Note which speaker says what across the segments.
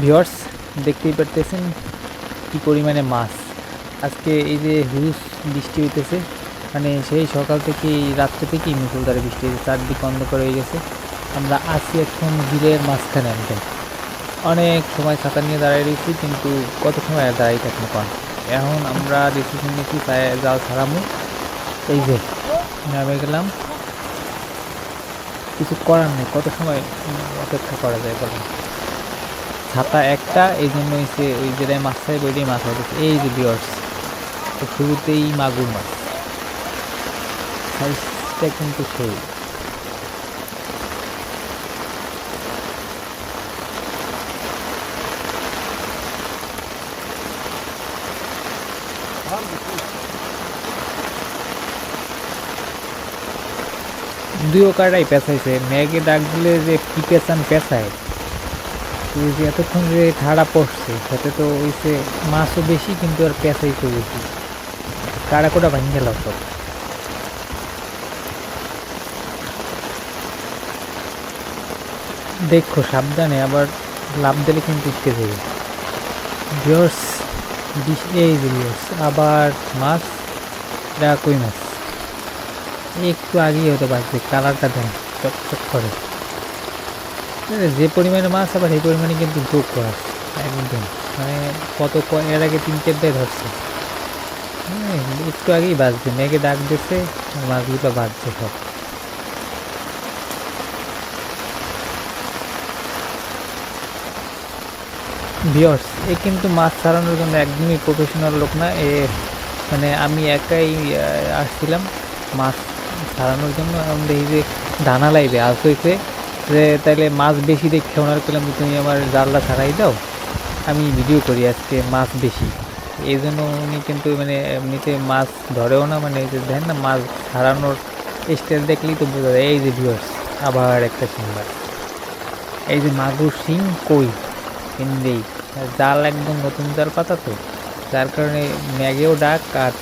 Speaker 1: Viewers দেখতেই পারতেছেন কি পরিমাণে মাছ। আজকে এই যে হুস বৃষ্টি হইতেছে মানে সেই সকাল থেকে রাত্রে থেকেই মুসলধারে বৃষ্টি হয়েছে চারদিক অন্ধকার হয়ে গেছে। আমরা আছি এখন বিলের মাঝখানে একদম অনেক সময় ছাতা নিয়ে দাঁড়িয়ে রয়েছি, কিন্তু কত সময় দাঁড়াই থাকব কন এখন আমরা ডিসিশন নিয়েছি জাল ছাড়ামো। এই যে নামে গেলাম। কিছু করার নেই, কত সময় অপেক্ষা করা যায় বলেন? ছাতা একটা, এই জন্য হচ্ছে ওই যেটাই মাছ খাই ওইটাই মাছ হবে এই যে বিয়ার্স তো শুরুতেই মাগুর মাছ। সাইজটা কিন্তু সেই। দুইও কাটাই পেঁচাইছে ম্যাগে ডাক দিলে যে কি পেঁচান পেঁচায় যে এতক্ষণ যে ঠাড়া পড়ছে, সাথে তো হইছে মাছও বেশি, কিন্তু আর পেঁচাইছে বেশি কাড়া কোটা ভাঙি গেল সব। দেখো, সাবধানে আবার লাভ দিলে কিন্তু উঠতে যাবে ভিওর্স এই যে ভিওর্স আবার মাছ, এটা কই মাছ? একটু আগেই হতে পারছে কালারটা দেন, চকচক করে। যে পরিমাণে মাছ আবার সেই পরিমাণে কিন্তু যোগ করা একদম। মানে কত এর আগে তিন চারটায় ধরছে। হ্যাঁ, একটু আগেই বাজছে মেঘে ডাক দিচ্ছে মাছগুলো বাজছে সব। ভিওর্স এ কিন্তু মাছ ছাড়ানোর জন্য একদমই প্রফেশনাল লোক না এ মানে আমি একাই আসছিলাম মাছ ছাড়ানোর জন্য। দেখি যে দানা লাইবে আজ হয়েছে যে তাহলে মাছ বেশি দেখে ওনার যে, তুমি আমার জালটা ছাড়াই দাও, আমি ভিডিও করি আজকে মাছ বেশি। এই জন্য উনি কিন্তু মানে এমনিতে মাছ ধরেও না মানে যে দেখেন না, মাছ ছাড়ানোর স্টাইল দেখলেই তো বোঝা যায়। এই যে ভিউয়ার্স আবার একটা সিঙ্গার এই যে মাগুর সিং কই? হিন্দেই জাল একদম নতুন জাল পাতা তো। যার কারণে ম্যাগেও ডাক আর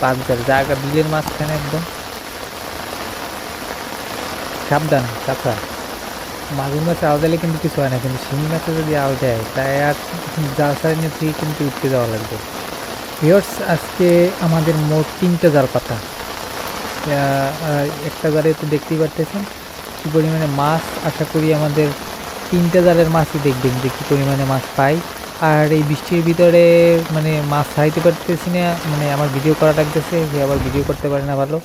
Speaker 1: পাঁচ জাল জায়গা বিলের মাঝখানে একদম। সাবধান কাঁচা মাগুর মাছে আওয়া দিলে কিন্তু কিছু হয় না, কিন্তু শিং মাছে যদি আওয়া যায় তাই আর জাল সারিয়ে থেকে কিন্তু উঠতে যাওয়া লাগবে। ভিওর্স আজকে আমাদের মোট তিনটা জাল পাতা। একটা জালে তো দেখতেই পারতেছেন কী পরিমাণে মাছ। আশা করি আমাদের তিনটা জালের মাছই দেখবেন যে কী পরিমাণে মাছ পাই। আর এই বৃষ্টির ভিতরে মানে মাছ ছাড়াইতে পারতেছি না মানে আমার ভিডিও করা লাগতেছে যে আবার ভিডিও করতে পারে না ভালো।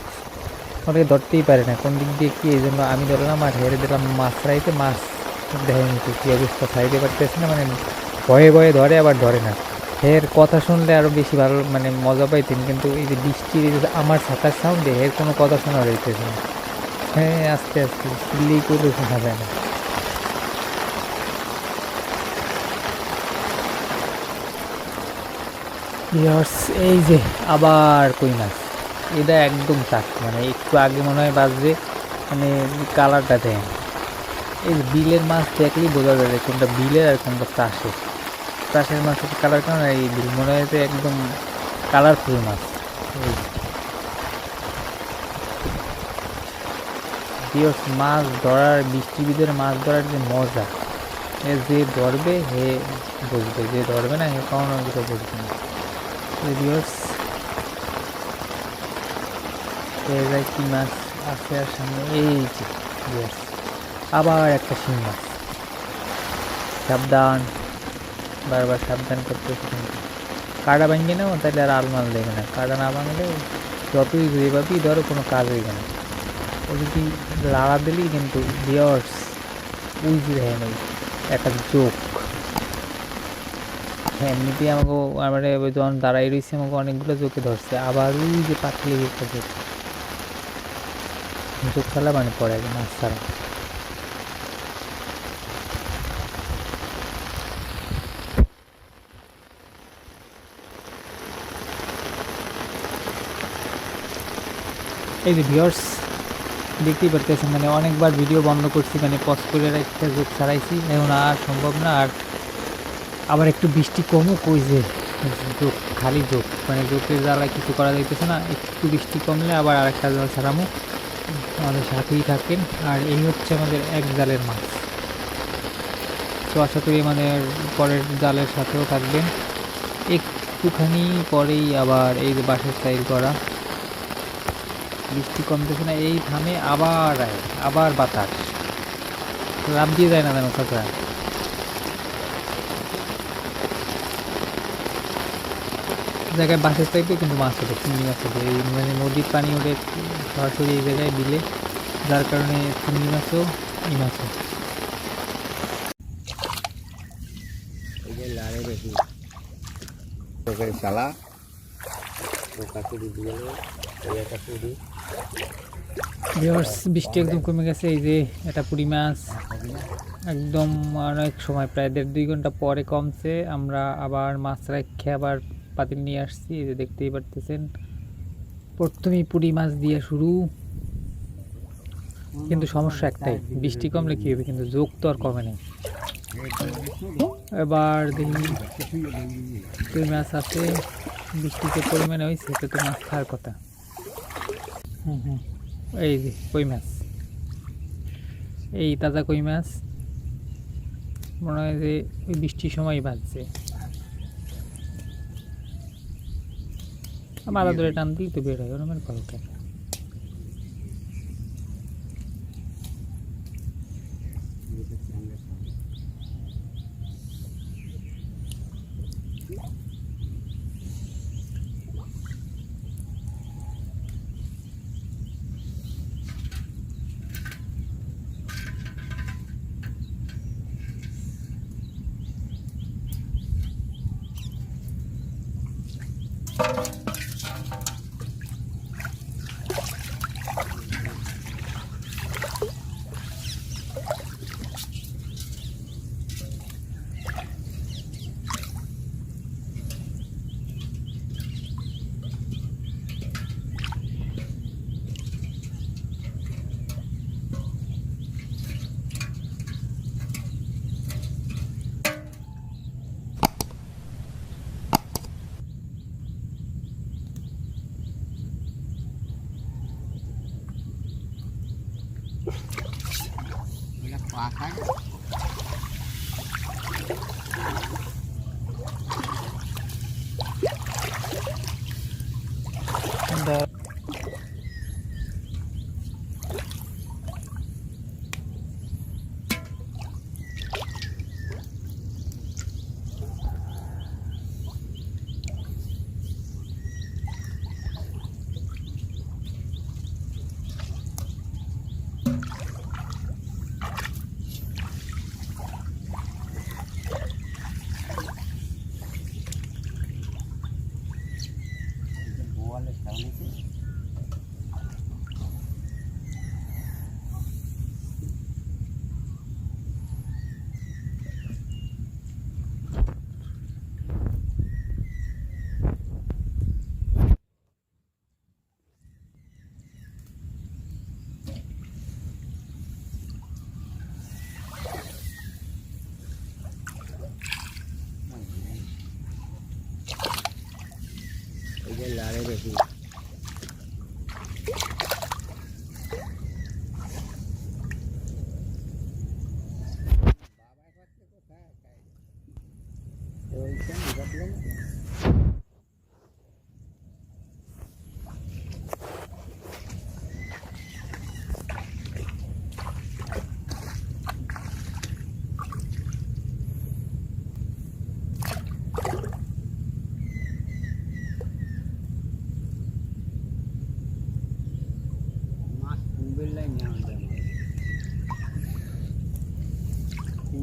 Speaker 1: অনেকে ধরতেই পারে না। কোন দিক দিয়ে কী এই জন্য আমি ধরলাম আর হেরে দিলাম মাছ ফ্রাইতে মাছ দেখেন তো কী অবস্থা। ছাড়াইতে পারতেছে না মানে ভয়ে ভয়ে ধরে আবার ধরে না। হের কথা শুনলে আরও বেশি ভালো মানে মজা পাইতেন। কিন্তু এই যে বৃষ্টির আমার ছাতার সাউন্ডে হের কোনো কথা শোনা যাইতেছে না। হ্যাঁ আস্তে আস্তে চিল্লি করে শোনা যায় না। এই যে আবার কই মাছ। এটা একদম চাক মানে একটু আগে মনে হয় বাজবে মানে কালারটা দেয় এই বিলের মাছ দেখলেই বোঝা যাবে কোনটা বিলের আর কোনটা চাষের। চাষের মাছের কালার আর এই বিল মনে হয় একদম কালারফুল মাছ। মাছ ধরার বৃষ্টির ভিতরে মাছ ধরার যে মজা, এ যে ধরবে, হে বুঝবে, যে ধরবে না, হে কখনো কিছু বুঝবে না। এই যায় কি মাছ আছে আর সামনে এই যে viewers, আবার একটা শিং মাছ। সাবধান বারবার সাবধান করতে কাটা ভাঙবে না তাহলে আর আলমাল দেবে না। কাটা না ভাঙলে যতই যেভাবেই ধরো কোনো কাজ হইবে না ও যদি লাড়া দিলেই কিন্তু ভিওর্স ওই যে দেখেন ওই একটা চোখ হ্যাঁ এমনিতেই আমাকে আমার যখন দাঁড়াই রয়েছে আমাকে অনেকগুলো চোখে ধরছে। আবার ওই যে পাতলি একটা চোখ মানে পড়ে একদম মাছ ছাড়া এই যে ভিওর্স দেখতেই পারতেছেন মানে অনেকবার ভিডিও বন্ধ করছি মানে পজ করে একটা যোগ ছাড়াইছি। এখন আর সম্ভব না, আর আবার একটু বৃষ্টি কমুক, ওই যে যোগ খালি যোগ মানে যোগের জ্বালায় কিছু করা যাইতেছে না, একটু বৃষ্টি কমলে আবার আরেকটা জল ছাড়ামো। আমাদের সাথেই থাকেন। আর এই হচ্ছে আমাদের এক জালের মাছ। তো আশা করি আমাদের পরের জালের সাথেও থাকবেন। একটুখানি পরেই আবার এই যে বাঁশের স্টাইল করা। বৃষ্টি কমতেছে না, এই থামে আবার আবার বাতাস। লাভ দিয়ে যায় না যেন কাকা জায়গায় বাসের টাইপে কিন্তু মাছ ওঠে চিংড়ি মাছ ওঠে এই মানে নদীর পানি ওঠে সরাসরি এই জায়গায় বিলে যার কারণে চিংড়ি মাছও মাছও
Speaker 2: এই তোকে চালা
Speaker 1: বৃষ্টি একদম কমে গেছে এই যে এটা পুরি মাছ। একদম অনেক সময় প্রায় দেড় দুই ঘণ্টা পরে কমছে আমরা আবার মাছ রেখে আবার পাতিল নিয়ে আসছি, এই যে দেখতেই পারতেছেন। প্রথমেই পুরি মাছ দিয়ে শুরু। কিন্তু সমস্যা একটাই, বৃষ্টি কমলে কি হবে? কিন্তু যোগ তো আর কমে নেই। এবার দেখি কই মাছ আছে। বৃষ্টিতে পরিমাণে হয়েছে তো মাছ খাওয়ার কথা। এই যে কই মাছ? এই তাজা কই মাছ। মনে হয় যে ওই বৃষ্টির সময় বাজছে ধরে টান দিই তো বের হয় ওরমের করো কেন
Speaker 2: এটা પાખા এই যে লাড়ে বেশি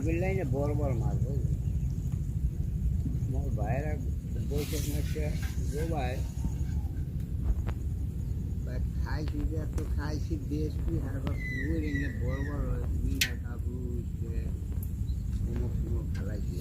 Speaker 2: কুবের লাইনে বড় বড় মাছ বুঝলি? আমার ভাইয়েরা বৈঠক মাছটা গোবায় খাইছি যে তো খাইছি বেশ কি হারবার কুবের এনে বড় বড় মিনা মুখ খালাইছি।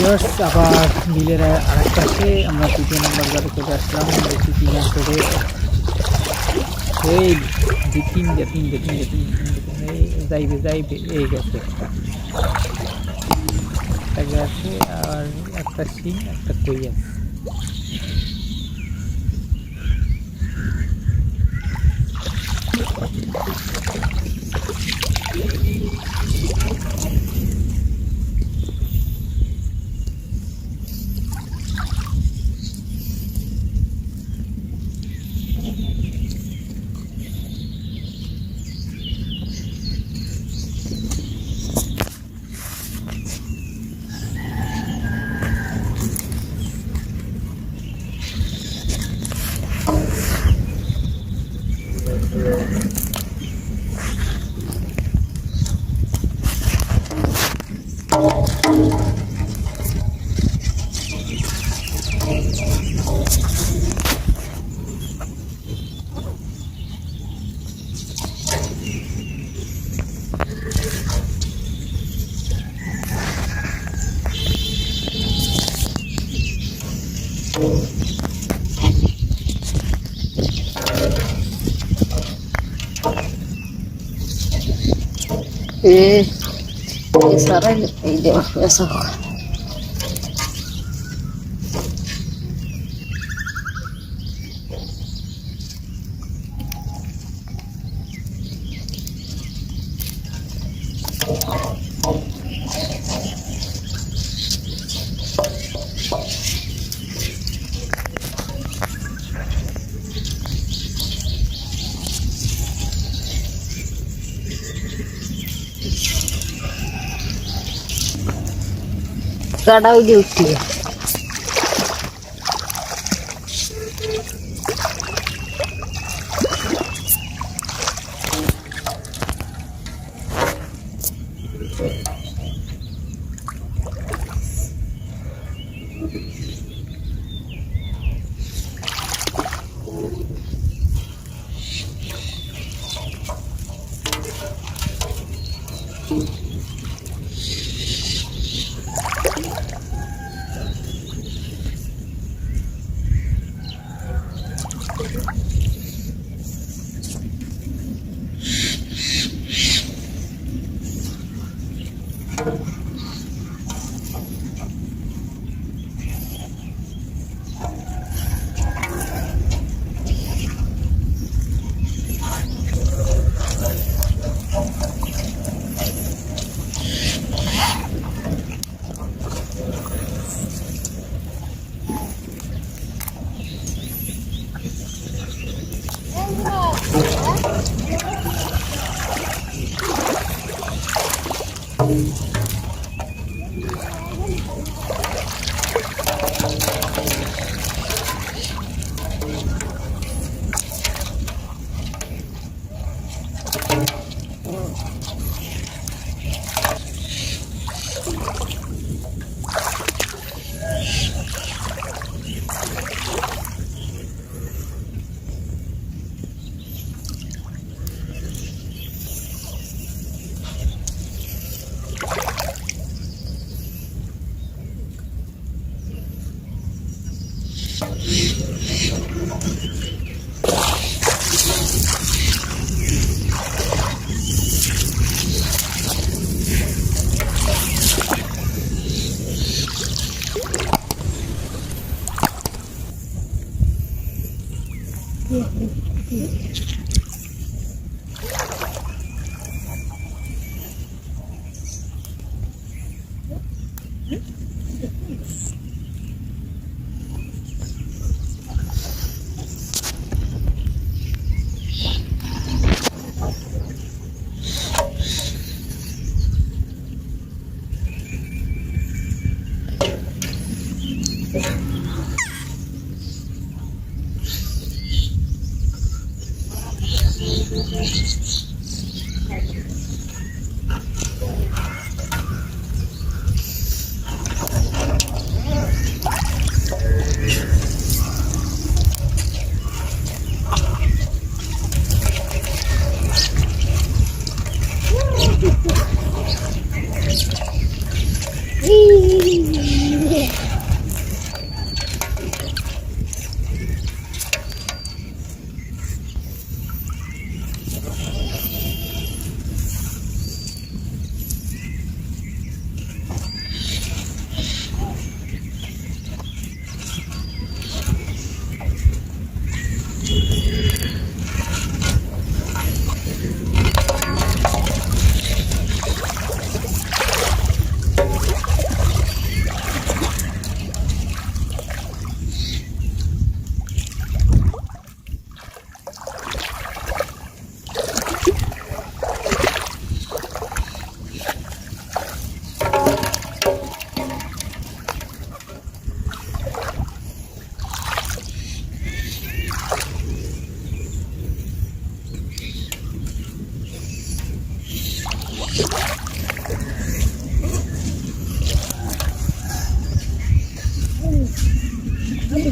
Speaker 1: ভিউয়ার্স আবার বিলের আরেক পাশে আমরা তৃতীয় নম্বর ঘরে চলে আসলাম। দেখি কি মাছ ধরে এই দুই তিনটে তিনটে তিনটে তিনটে তিনটে এই যাইবে যাইবে এই গেছে একটা। গেছে আর একটা শিং একটা কই আছে?
Speaker 3: Eh, Sarah
Speaker 4: Eh, sekarang ini dia masuk. ચડાવી દઉં છીએ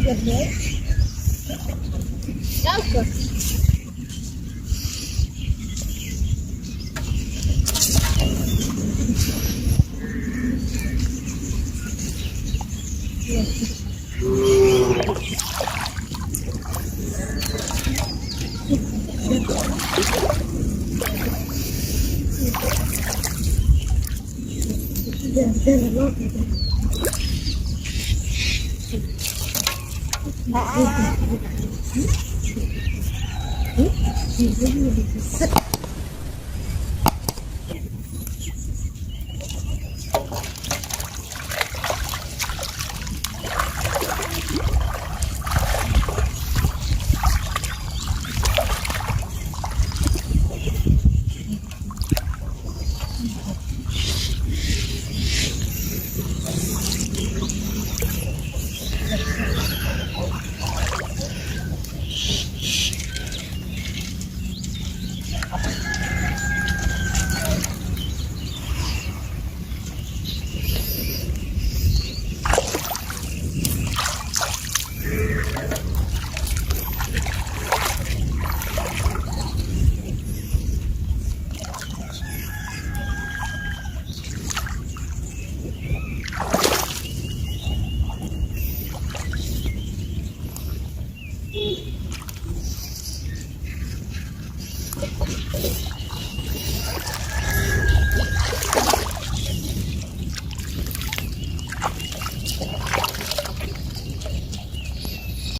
Speaker 4: Não, Thank you.